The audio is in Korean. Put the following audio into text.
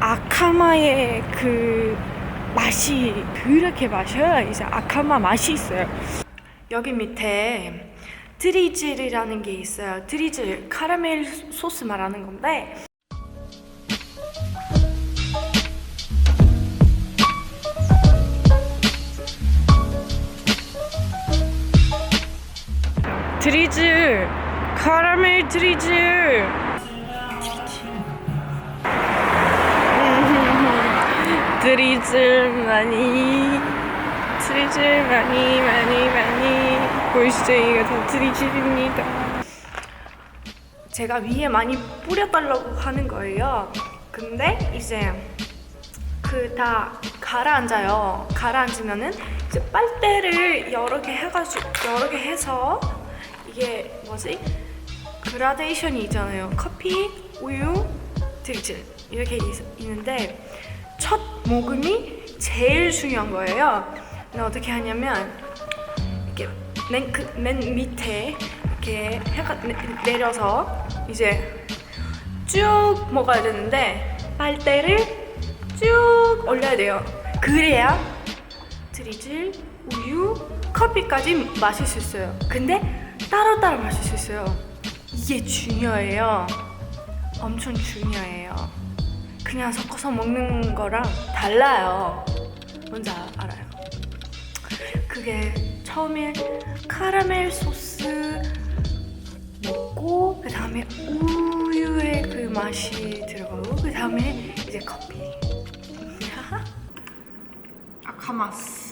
아카마의 그 맛이 그렇게 마셔야 이제 아카마 맛이 있어요. 여기 밑에 드리즐이라는 게 있어요. 드리즐 카라멜 소스 말하는 건데 드리즐 카라멜 드리즐 드리즐 많이 드리즐 많이 많이 많이. 보이시죠 이거 다 드리즐입니다. 제가 위에 많이 뿌려달라고 하는 거예요. 근데 이제 그 다 가라앉아요. 가라앉으면은 이제 빨대를 여러 개 해가지고 여러 개 해서 이게 뭐지? 그라데이션이 있잖아요. 커피 우유 드리즐 이렇게 있, 있는데 첫 모금이 제일 중요한 거예요. 근데 어떻게 하냐면 이렇게 맨, 그, 맨 밑에 이렇게 내, 내려서 이제 쭉 먹어야 되는데 빨대를 쭉 올려야 돼요. 그래야 드리즐, 우유, 커피까지 마실 수 있어요. 근데 따로따로 마실 수 있어요. 이게 중요해요. 엄청 중요해요. 그냥 섞어서 먹는 거랑 달라요. 뭔지 아- 알아요? 그게 처음에 카라멜 소스 먹고 그 다음에 우유의 그 맛이 들어가고 그 다음에 이제 커피. 아카마스.